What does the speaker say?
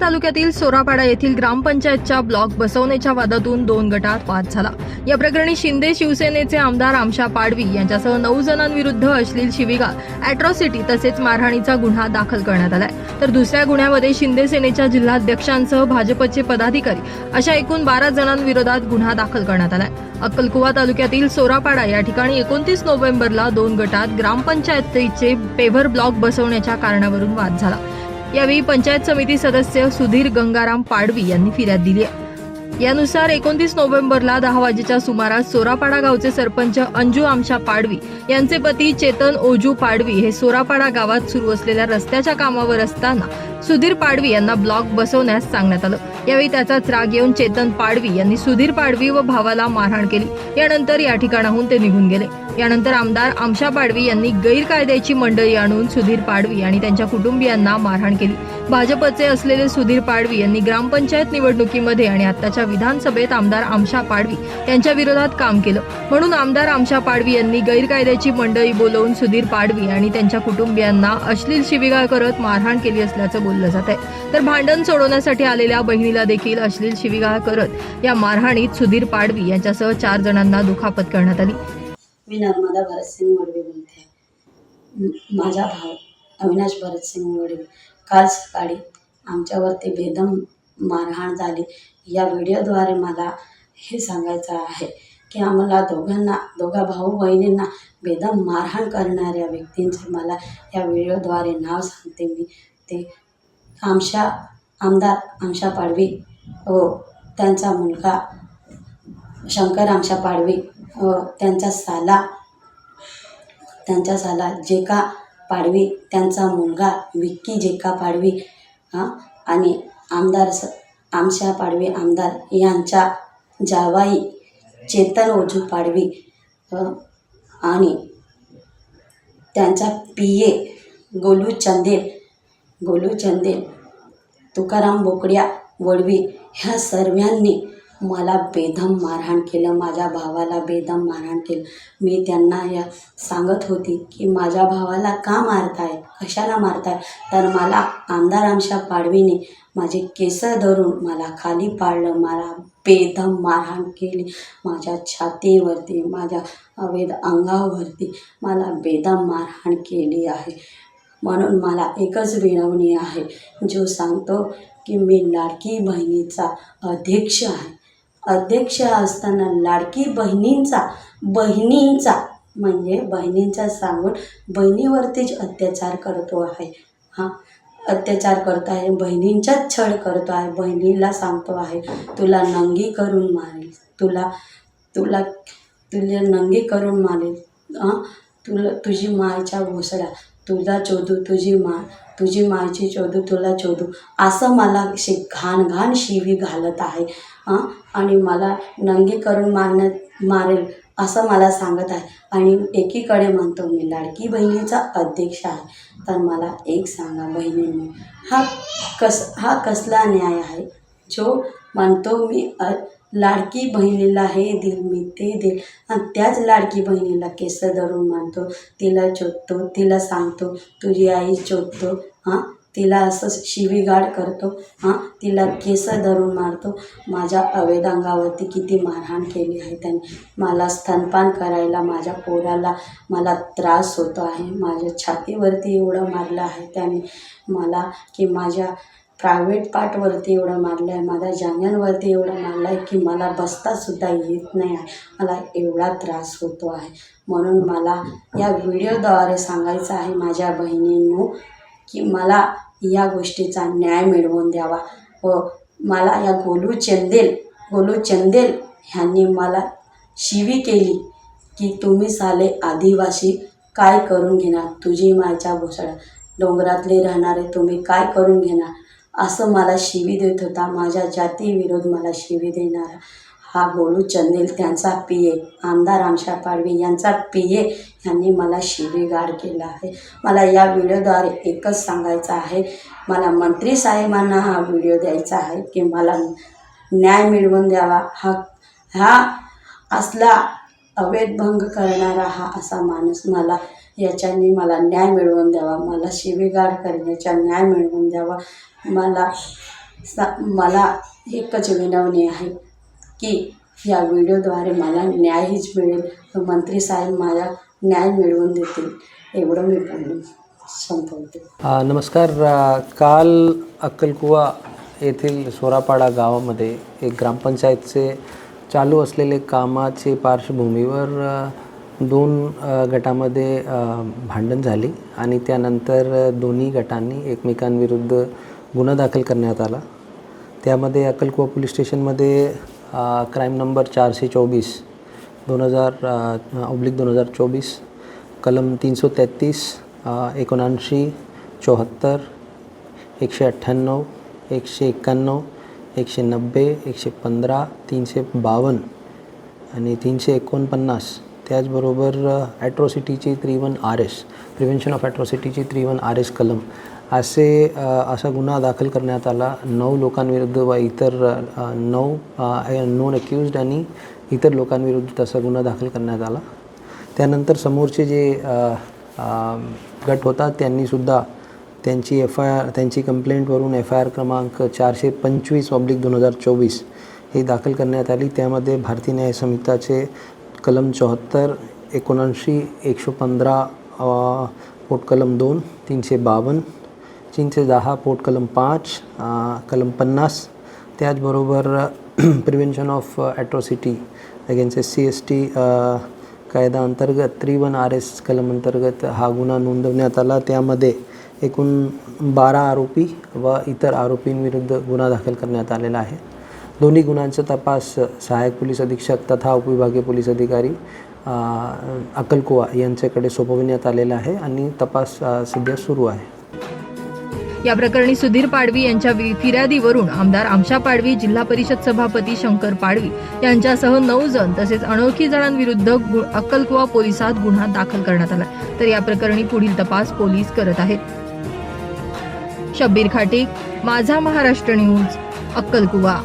तालुक्यातील सोरापाडा येथील ग्रामपंचायतच्या ब्लॉक बसवण्याच्या वादातून दोन गटात वाद झाला. या प्रकरणी शिंदे शिवसेनेचे आमदार आमशा पाडवी यांच्यासह नऊ जणांविरुद्ध अश्लील शिविगा अॅट्रॉसिटी तसेच मारहाणीचा गुन्हा दाखल करण्यात आलाय. तर दुसऱ्या गुन्ह्यामध्ये शिंदे सेनेच्या जिल्हाध्यक्षांसह भाजपचे पदाधिकारी अशा एकूण बारा जणांविरोधात गुन्हा दाखल करण्यात आलाय. अक्कलकुवा तालुक्यातील सोरापाडा या ठिकाणी एकोणतीस नोव्हेंबरला दोन गटात ग्रामपंचायतीचे पेव्हर ब्लॉक बसवण्याच्या कारणावरून वाद झाला. यावेळी पंचायत समिती सदस्य सुधीर गंगाराम पाडवी यांनी फिर्याद दिली आहे. यानुसार एकोणतीस नोव्हेंबरला दहा वाजेच्या सुमारास सोरापाडा गावचे सरपंच अंजू आमशा पाडवी यांचे पती चेतन ओजू पाडवी हे सोरापाडा गावात सुरू असलेल्या रस्त्याच्या कामावर असताना सुधीर पाडवी यांना ब्लॉक बसवण्यास सांगण्यात आलं. यावेळी त्याचाच राग येऊन चेतन पाडवी यांनी सुधीर पाडवी व भावाला मारहाण केली. यानंतर या ठिकाणाहून ते निघून गेले. यानंतर आमदार आमशा पाडवी यांनी गैरकायद्याची मंडळी आणून सुधीर पाडवी आणि त्यांच्या कुटुंबियांना मारहाण केली. भाजपचे असलेले सुधीर पाडवी यांनी ग्रामपंचायत निवडणुकीमध्ये आणि आताच्या विधानसभेत आमदार आमशा पाडवी यांच्या विरोधात काम केलं. म्हणून आमदार आमशा पाडवी यांनी गैरकायद्याची मंडळी बोलवून सुधीर पाडवी आणि त्यांच्या कुटुंबियांना अश्लील शिवीगाळ करत मारहाण केली असल्याचं बोललं जात आहे तर भांडण सोडवण्यासाठी आलेल्या बहिणीला देखील अश्लील शिवीगाळ करत या मारहाणीत सुधीर पाडवी यांच्यासह चार जणांना दुखापत करण्यात आली. मी नर्मदा भरतसिंग वडवे बोलते. माझा भाव अविनाश भरतसिंग वडवे. काल सकाळी आमच्यावरती बेदम मारहाण झाली. या व्हिडिओद्वारे मला हे सांगायचं आहे की आम्हाला दोघांना दोघा भाऊ बहिणींना बेदम मारहाण करणाऱ्या व्यक्तींचे मला या व्हिडिओद्वारे नाव सांगते मी. ते आमशा आमदार आमशा पाडवी. व त्यांचा मुलगा शंकर आमशा पाडवी. व त्यांचा साला त्यांचा साला जे का पाडवी त्यांचा मुलगा विक्की जेका पाडवी हां आणि आमदार स आमशा पाडवी आमदार यांच्या जावाई चेतन ओजू पाडवी आणि त्यांचा पी ए गोलू चंदेल गोलू चंदेल तुकाराम बोकड्या वडवी ह्या सर्वांनी मला बेदम मारहाण केलं माझ्या भावाला बेदम मारहाण केलं. मी त्यांना या सांगत होती की माझ्या भावाला का मारताय? कशाला मारताय? तर मला आमदार आमच्या पाडवीने माझे केस धरून मला खाली पाडलं मला बेदम मारहाण केली. माझ्या छातीवरती माझ्या अवैध अंगावरती मला बेदम मारहाण केली आहे. म्हणून मला एकच विनवणी आहे जो सांगतो की मी लाडकी बहिणीचा अध्यक्ष आहे. अध्यक्ष असताना लाडकी बहिणींचा बहिणींचा म्हणजे बहिणींचा सांगून बहिणीवरतीच अत्याचार करतो आहे. हां अत्याचार करतो आहे बहिणींचाच छळ करतो आहे बहिणीला सांगतो आहे तुला नंगी करून मारेल तुला तुला तुला नंगी करून मारेल हां तुला तुझी मायच्या घोसड्या तुझा चोदू तुझी मा तुझी मायची चोदू तुला चोदू. असं मला शे घाण घाण शिवी घालत आहे. हां? आणि मला नंगी करून मारण्यात मारेल असं मला सांगत आहे. आणि एकीकडे म्हणतो मी लाडकी बहिणीचा अध्यक्ष आहे. तर मला एक सांगा बहिणींनी हा कस हा कसला न्याय आहे? जो म्हणतो मी लाडकी बहिणीला हे देईल मी ते देईल. आणि त्याच लाडकी बहिणीला केस धरून मानतो तिला चोदतो तिला सांगतो तुझी आई चोदतो हां? तिला असं शिवीगाळ करतो. हां तिला केस धरून मारतो. माझ्या अवेदांगावरती अंगावरती किती मारहाण केली आहे त्यांनी. मला स्तनपान करायला माझ्या पोराला मला त्रास होतो आहे. माझ्या छातीवरती एवढं मारलं आहे त्याने. मला की माझ्या प्रायव्हेट पार्टवरती एवढं मारलं आहे. माझ्या जांघ्यांवरती एवढं मारलं आहे की मला बसतासुद्धा येत नाही आहे. मला एवढा त्रास होतो आहे. म्हणून मला या व्हिडिओद्वारे सांगायचं आहे माझ्या बहिणींनो की मला या गोष्टीचा न्याय मिळवून द्यावा. व मला या गोलू चंदेल गोलू चंदेल ह्यांनी मला शिवी केली की तुम्ही साले आदिवासी काय करून घेणार? तुझी मायच्या घोसळ्या डोंगरातले राहणारे तुम्ही काय करून घेणार? असं मला शिवी देत होता. माझ्या जातीविरोध मला शिवी देणारा. हा गोलू चंदेल त्यांचा पी ए. आमदार आमशा पाडवी यांचा पी ए. यांनी मला शिवीगार केला आहे. मला या व्हिडिओद्वारे एकच सांगायचं आहे. मला मंत्री साहेबांना हा व्हिडिओ द्यायचा आहे की मला न्याय मिळवून द्यावा. हा हा असला अवैधभंग करणारा हा असा माणूस मला याच्याने मला न्याय मिळवून द्यावा. मला शिवीगार करण्याचा न्याय मिळवून द्यावा. मला सा मला एकच विनवणी आहे. की या व्हिडिओद्वारे मला न्यायच मिळेल मंत्री साहेब मला न्याय मिळवून देतील एवढं मी बोलून संपवते. नमस्कार. काल अक्कलकुवा येथील सोरापाडा गावामध्ये एक ग्रामपंचायतचे चालू असलेले कामाचे पार्श्वभूमीवर दोन गटामध्ये भांडण झाली आणि त्यानंतर दोन्ही गटांनी एकमेकांविरुद्ध गुन्हा दाखल करण्यात आला. त्यामध्ये अक्कलकुवा पोलीस स्टेशनमध्ये क्राईम नंबर चारशे चोवीस दोन हजार ऑब्लिक दोन हजार चोवीस कलम तीनशे तेहतीस एकोणऐंशी चौहत्तर एकशे अठ्ठ्याण्णव एकशे एक्क्याण्णव एकशे नब्बे एकशे पंधरा तीनशे बावन्न आणि तीनशे एकोणपन्नास. त्याचबरोबर ॲट्रॉसिटीची three one R S prevention of ॲट्रॉसिटीची three one R S कलम. असे असा गुन्हा दाखल करण्यात आला. नऊ लोकांविरुद्ध व इतर नऊ नॉन अक्युज्ड आणि इतर लोकांविरुद्ध तसा गुन्हा दाखल करण्यात आला. त्यानंतर समोरचे जे गट होता त्यांनीसुद्धा त्यांची एफ आय आर त्यांची कंप्लेंटवरून एफ आय आर क्रमांक चारशे पंचवीस ऑब्लिक दोन हजार चोवीस ही दाखल करण्यात आली. त्यामध्ये भारतीय न्याय संहिताचे कलम चौहत्तर एकोणऐंशी एकशे पंधरा पोटकलम दोन तीनशे बावन्न तीनशे दहा पोट कलम पाच कलम पन्नास. त्याचबरोबर prevention of atrocity against S C S T कायदा अंतर्गत थ्री वन आर एस कलम अंतर्गत हा गुन्हा नोंदवण्यात आला. त्यामध्ये एकूण बारा आरोपी व इतर आरोपींविरुद्ध गुन्हा दाखल करण्यात आलेला आहे. दोन्ही गुन्ह्यांचा तपास सहाय्यक पोलीस अधीक्षक तथा उपविभागीय पोलीस अधिकारी अकलकुवा अक्कलकुवा यांच्याकडे सोपविण्यात आलेला आहे आणि तपास सध्या सुरू आहे. या प्रकरणी सुधीर पाडवी यांच्या वि- फिर्यादीवरून आमदार आमशा पाडवी जिल्हा परिषद सभापती शंकर पाडवी यांच्यासह नऊ जण तसेच अनोळखी जणांविरुद्ध गु- अक्कलकुवा पोलिसात गुन्हा दाखल करण्यात आला तर या प्रकरणी पुढील तपास पोलीस करत आहेत. शब्बीर खाटीक माझा महाराष्ट्र न्यूज अक्कलकुवा.